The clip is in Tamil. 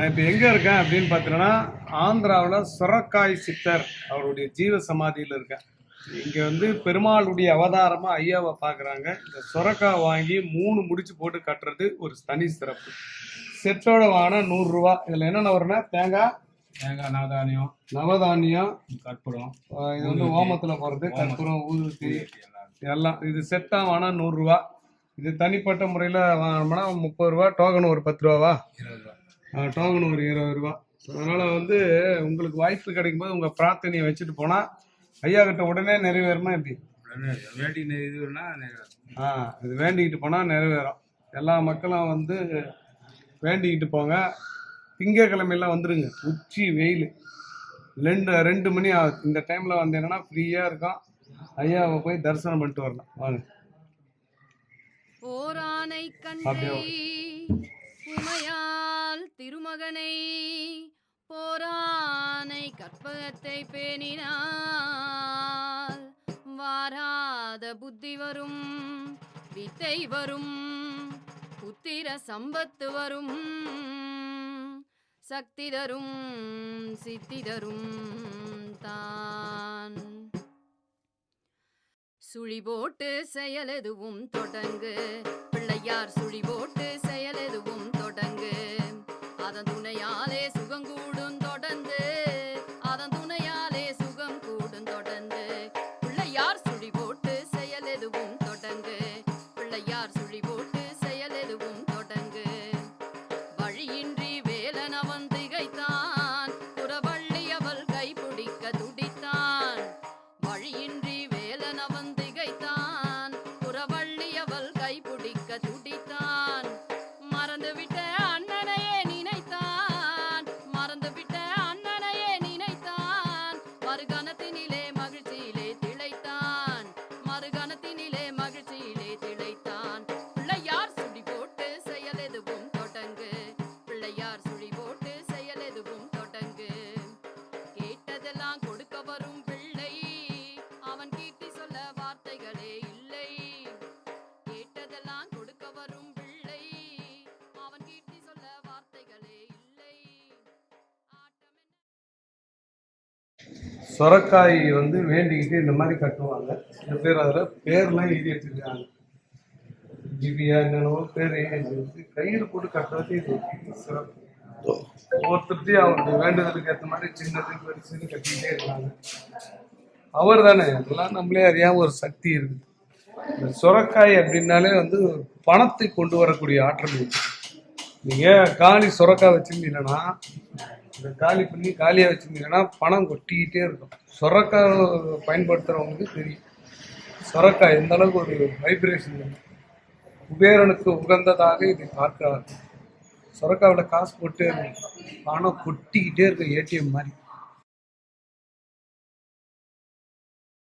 நான் இப்போ எங்கே இருக்கேன் அப்படின்னு பார்த்தீங்கன்னா ஆந்திராவில் சுரக்காய் சித்தர் அவருடைய ஜீவ சமாதியில் இருக்கேன். இங்கே வந்து பெருமாளுடைய அவதாரமாக ஐயாவை பார்க்குறாங்க இந்த சுரக்காய் வாங்கி மூணு முடிச்சு போட்டு கட்டுறது ஒரு தனி சிறப்பு. செட்டோட வாங்கினா நூறுரூவா இதில் என்னென்ன வரும்னா தேங்காய் தேங்காய் நவதானியம் நவதானியம் கற்பூரம் இது வந்து ஓமத்தில் போகிறது கற்பூரம் ஊதுவத்தி எல்லாம். எல்லாம். இது செட்டாக வாங்கினா நூறுரூவா இது தனிப்பட்ட முறையில் வாங்கினோம்னா முப்பது ரூபா. டோக்கன் ஒரு பத்து ரூபாவா? இருபது ரூபா. டோக்கன் ஒரு இருபது ரூபா. அதனால் வந்து உங்களுக்கு வாய்ப்பு கிடைக்கும்போது உங்கள் பிரார்த்தனையை வச்சுட்டு போனால் ஐயா கிட்ட உடனே நிறைவேறுமா எப்படி? இதுனா ஆ இது வேண்டிக்கிட்டு போனால் நிறைவேறும். எல்லா மக்களும் வந்து வேண்டிக்கிட்டு போங்க. திங்கக்கிழமையெல்லாம் வந்துடுங்க உச்சி வெயில். ரெண்டு ரெண்டு மணி ஆகுது. இந்த டைமில் வந்தீங்கன்னா ஃப்ரீயாக இருக்கும். ஐயாவை போய் தரிசனம் பண்ணிட்டு வரலாம். வாங்க. போரானை அப்படியே கண்டை திருமகனை போரானை கற்பகத்தை பேணினால் வாராத புத்தி வரும் வித்தை வரும் புத்திர சம்பத்து வரும் சக்தி தரும் சித்தி தரும் தான். சுழி போட்டு செயலெதுவும் தொடங்கு பிள்ளையார் சுழி போட்டு சொரக்காய் வந்து வேண்டிக்கிட்டு இந்த மாதிரி கட்டுவாங்க. சில பேர் அதில் பேர்லாம் எழுதி வச்சிருக்காங்க ஜிபியா என்னென்னவோ பேர் எழுதி வச்சு கையில் போட்டு கட்டுறது இது சிறப்பு. ஒவ்வொருத்தருத்தையும் அவருடைய வேண்டுதலுக்கு ஏற்ற மாதிரி சின்னது பெருசுன்னு கட்டிக்கிட்டே இருக்காங்க. அவர் தானே? அதெல்லாம் நம்மளே அறியாம ஒரு சக்தி இருக்குது இந்த சுரக்காய் அப்படின்னாலே வந்து பணத்தை கொண்டு வரக்கூடிய ஆற்றல் இருக்கு. நீங்க காணி சுரக்காய் வச்சிருந்தீங்கன்னா இதை காலி பண்ணி காலியாக வச்சுருந்தீங்கன்னா பணம் கொட்டிக்கிட்டே இருக்கும். சொரக்காய் பயன்படுத்துகிறவங்களுக்கு தெரியும். சொரக்காய் எந்த அளவுக்கு ஒரு வைப்ரேஷன் இருக்கும் குபேரனுக்கு உகந்ததாக இதை பார்க்கிறார்கள். சொரக்காவில் காசு போட்டே இருக்கும். பணம் கொட்டிக்கிட்டே இருக்கும் ஏடிஎம் மாதிரி.